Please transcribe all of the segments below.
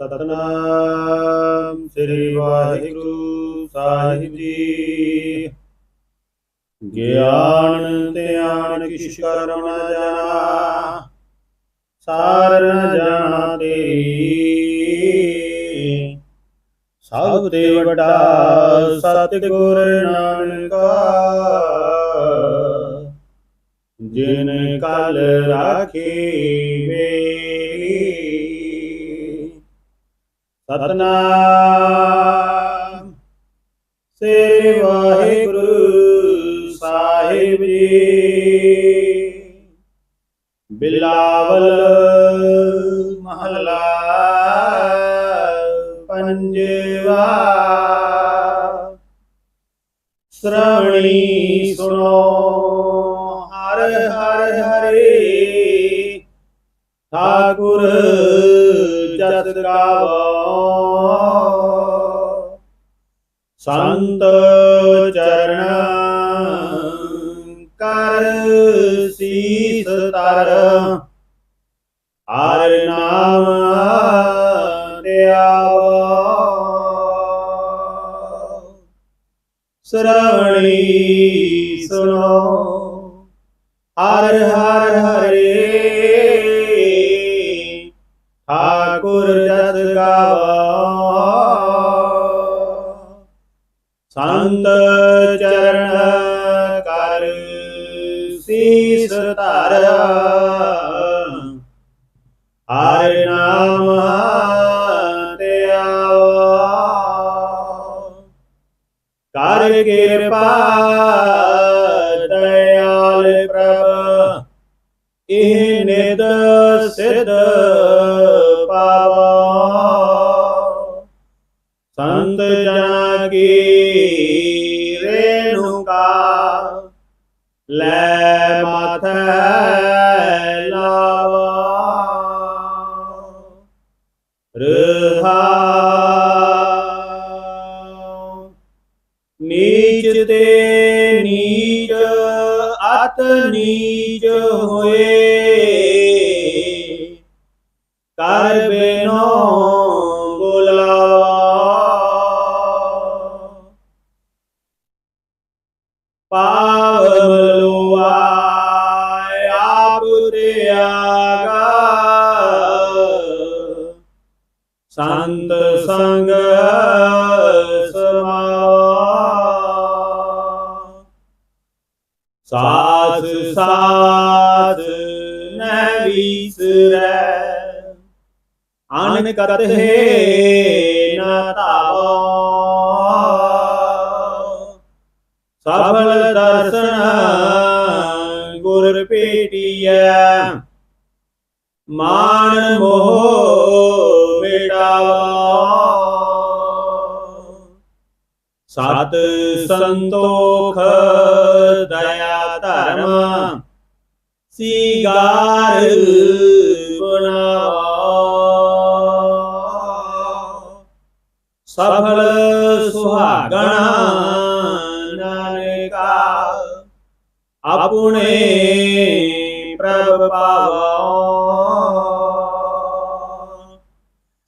ਸਤਨਾਮ ਸ੍ਰੀ ਵਾਹਿਗੁਰੂ ਸਾਹਿਬ ਜੀ। ਗਿਆਨ, ਧਿਆਨ ਕਿਛ ਕਰਮ ਨ ਜਾਣਾ, ਸਾਰ ਨ ਜਾਣਾ ਤੇਰੀ। ਸਭ ਤੇ ਵੱਡਾ ਸਤਿਗੁਰ ਨਾਨਕਾ, ਜਿਨ ਕਲ ਰਾਖੀ ਮੇਰੀ। ਸਤਨਾਮ। ਸ੍ਰੀ ਵਾਹਿਗੁਰੂ ਸਾਹਿਬ ਜੀ। ਬਿਲਾਵਲ ਮਹਲਾ ਪੰਜਵਾ। ਸ਼੍ਰਵਣੀ ਸੁਣੋ। ਹਰ ਹਰ ਹਰੇ। ਠਾਕੁਰ ਜਤ ਗਾਵੋ ਸੰਤ ਚਰਨ ਕਰ ਸੀਸ ਤਰ। ਹਰ ਨਾਮ ਧਿਆਵੋ। ਸ਼੍ਰਵਣੀ ਸੁਣੋ। ਹਰ ਹਰ ਠਾਕੁਰ ਜਸ ਗਾਵੋ ਸੰਤ ਚਰਨ ਕਰ ਸੀਸ ਧਰ। ਹਰ ਨਾਮ ਧਿਆਵੋ ਕਰ ਕਿਰਪਾ ਇਹ ਨਿਦ ਸਿਧ ਪਾਵੋ। ਸੰਤ ਜਨਾ ਕੀ ਰੇਣੁਕਾ ਲੈ ਮਾਥੈ ਲਾਵਾ। ਰਹਾ ਨੀਚ ਤੇ ਨੀਚ ਅਤ ਨੀਚ ਹੋਏ। ਕਰ ਬਿਨੋ ਬੁਲਾਵਾ ਪਾਵ ਮਲੁਆ ਆਪ ਤਿਆਗਾ ਸੰਤ ਸੰਗ ਸਮਾਵਾ। ਸਾਥ ਸਾਥ ਨੈ ਵਿਸਰੈ। ਅਨ ਕਰਤੇ ਨਾ ਧਾਵੋ। ਸਫਲ ਦਰਸ਼ਨ ਗੁਰ ਪੇਟੀਐ ਮਾਨ ਮੋਹ ਮਿਟਾਵੋ ਸਤ ਸੰਤੋਖ ਦਇਆ ਧਰਮ ਸੀਗਾਰ ਬਣਾਓ। ਸਫਲ ਸੁਹਾਗਣਾ ਨਾਨਕਾ, ਆਪਣੇ ਪ੍ਰਭ ਪਾਵੋ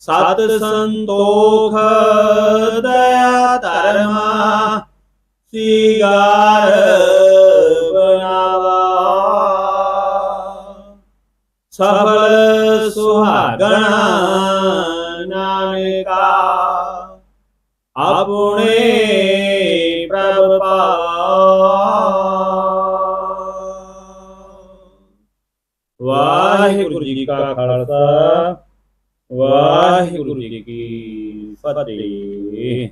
ਸਤ ਸੰਤੋਖ ਦਇਆ ਧਰਮ ਸੀਗਾਰ ਬਣਾਵਾ। ਸਫਲ ਸੁਹਾਗਣਾ ਨਾਨਕਾ, ਆਪਣੇ ਪ੍ਰਭ ਵਾਹਿਗੁਰੂ ਜੀ ਕਾ ਖਾਲਸਾ, ਵਾਹਿਗੁਰੂ ਜੀ ਕੀ ਫਤਿਹ।